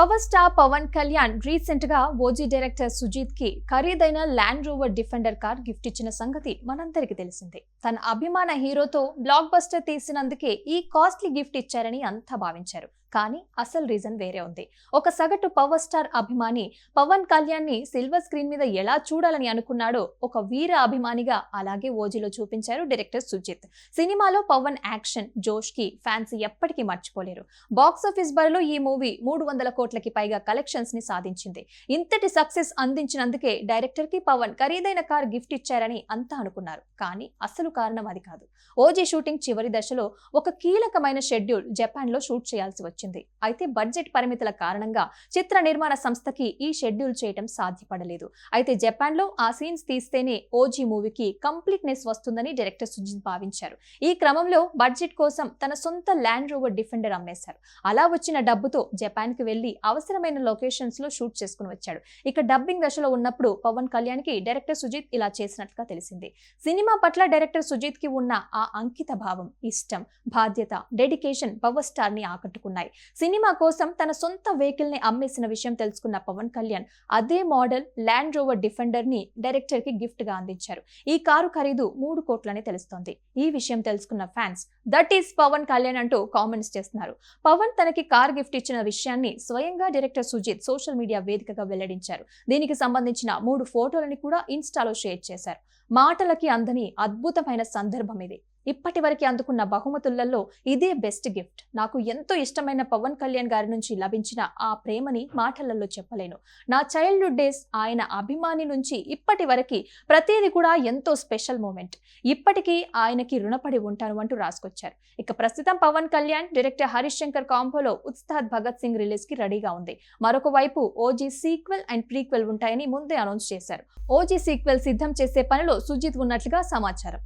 Power star Pawan Kalyan రీసెంట్గా OG director సుజీత్కి ఖరీదైన Land Rover Defender car gift ఇచ్చిన సంగతి మనందరికీ తెలిసిందే. తన అభిమాన హీరోతో బ్లాక్ బస్టర్ తీసినందుకే ఈ కాస్ట్లీ గిఫ్ట్ ఇచ్చారని అంతా భావించారు. కానీ అసలు రీజన్ వేరే ఉంది. ఒక సగటు పవర్ స్టార్ అభిమాని పవన్ కళ్యాణ్ని సిల్వర్ స్క్రీన్ మీద ఎలా చూడాలని అనుకున్నాడో ఒక వీర అభిమానిగా అలాగే ఓజీలో చూపించారు డైరెక్టర్ సుజిత్. సినిమాలో పవన్ యాక్షన్ జోష్కి ఫ్యాన్స్ ఎప్పటికీ మర్చిపోలేరు. బాక్స్ ఆఫీస్ బరిలో ఈ మూవీ మూడు వందల కోట్లకి పైగా కలెక్షన్స్ని సాధించింది. ఇంతటి సక్సెస్ అందించినందుకే డైరెక్టర్కి పవన్ ఖరీదైన కార్ గిఫ్ట్ ఇచ్చారని అంతా అనుకున్నారు. కానీ అసలు కారణం అది కాదు. ఓజీ షూటింగ్ చివరి దశలో ఒక కీలకమైన షెడ్యూల్ జపాన్లో షూట్ చేయాల్సి వచ్చింది. అయితే బడ్జెట్ పరిమితుల కారణంగా చిత్ర నిర్మాణ సంస్థకి ఈ షెడ్యూల్ చేయటం సాధ్యపడలేదు. అయితే జపాన్లో ఆ సీన్స్ తీస్తేనే ఓజీ మూవీకి కంప్లీట్నెస్ వస్తుందని డైరెక్టర్ సుజిత్ భావించారు. ఈ క్రమంలో బడ్జెట్ కోసం తన సొంత ల్యాండ్ రోవర్ డిఫెండర్ అమ్మేశారు. అలా వచ్చిన డబ్బుతో జపాన్కి వెళ్ళి అవసరమైన లొకేషన్స్లో షూట్ చేసుకుని వచ్చాడు. ఇక డబ్బింగ్ దశలో ఉన్నప్పుడు పవన్ కళ్యాణ్కి డైరెక్టర్ సుజిత్ ఇలా చేసినట్లుగా తెలిసింది. సినిమా పట్ల డైరెక్టర్ సుజిత్కి ఉన్న ఆ అంకిత భావం ఇష్టం బాధ్యత డెడికేషన్ పవర్ స్టార్ని వచ్చాయి సినిమా కోసం తన సొంత వెహికల్ని అమ్మేసిన విషయం తెలుసుకున్న పవన్ కళ్యాణ్ అదే మోడల్ ల్యాండ్ రోవర్ డిఫెండర్ని డైరెక్టర్కి గిఫ్ట్గా అందించారు. ఈ కారు ఖరీదు మూడు కోట్లని తెలుస్తోంది. ఈ విషయం తెలుసుకున్న fans that is Pawan Kalyan అంటూ కామెంట్స్ చేస్తున్నారు. పవన్ తనకి కార్ గిఫ్ట్ ఇచ్చిన విషయాన్ని స్వయంగా డైరెక్టర్ సుజిత్ సోషల్ మీడియా వేదికగా వెల్లడించారు. దీనికి సంబంధించిన మూడు ఫోటోలని కూడా ఇన్స్టాలో షేర్ చేశారు. మాటలకి అందని అద్భుతమైన సందర్భం ఇది. ఇప్పటి వరకు అందుకున్న బహుమతులలో ఇదే బెస్ట్ గిఫ్ట్. నాకు ఎంతో ఇష్టమైన పవన్ కళ్యాణ్ గారి నుంచి లభించిన ఆ ప్రేమని మాటలలో చెప్పలేను. నా చైల్డ్హుడ్ డేస్ ఆయన అభిమాని నుంచి ఇప్పటి వరకు ప్రతిదీ కూడా ఎంతో స్పెషల్ మూమెంట్. ఇప్పటికీ ఆయనకి రుణపడి ఉంటాను అంటూ రాసుకొచ్చారు. ఇక ప్రస్తుతం పవన్ కళ్యాణ్ డైరెక్టర్ హరీష్ శంకర్ కాంపోలో ఉత్సాద్ భగత్ సింగ్ రిలీజ్కి రెడీగా ఉంది. మరొక వైపు ఓజీ సీక్వెల్ అండ్ ప్రీక్వెల్ ఉంటాయని ముందే అనౌన్స్ చేశారు. ఓజీ సీక్వెల్ సిద్ధం చేసే పనిలో సుజిత్ ఉన్నట్లుగా సమాచారం.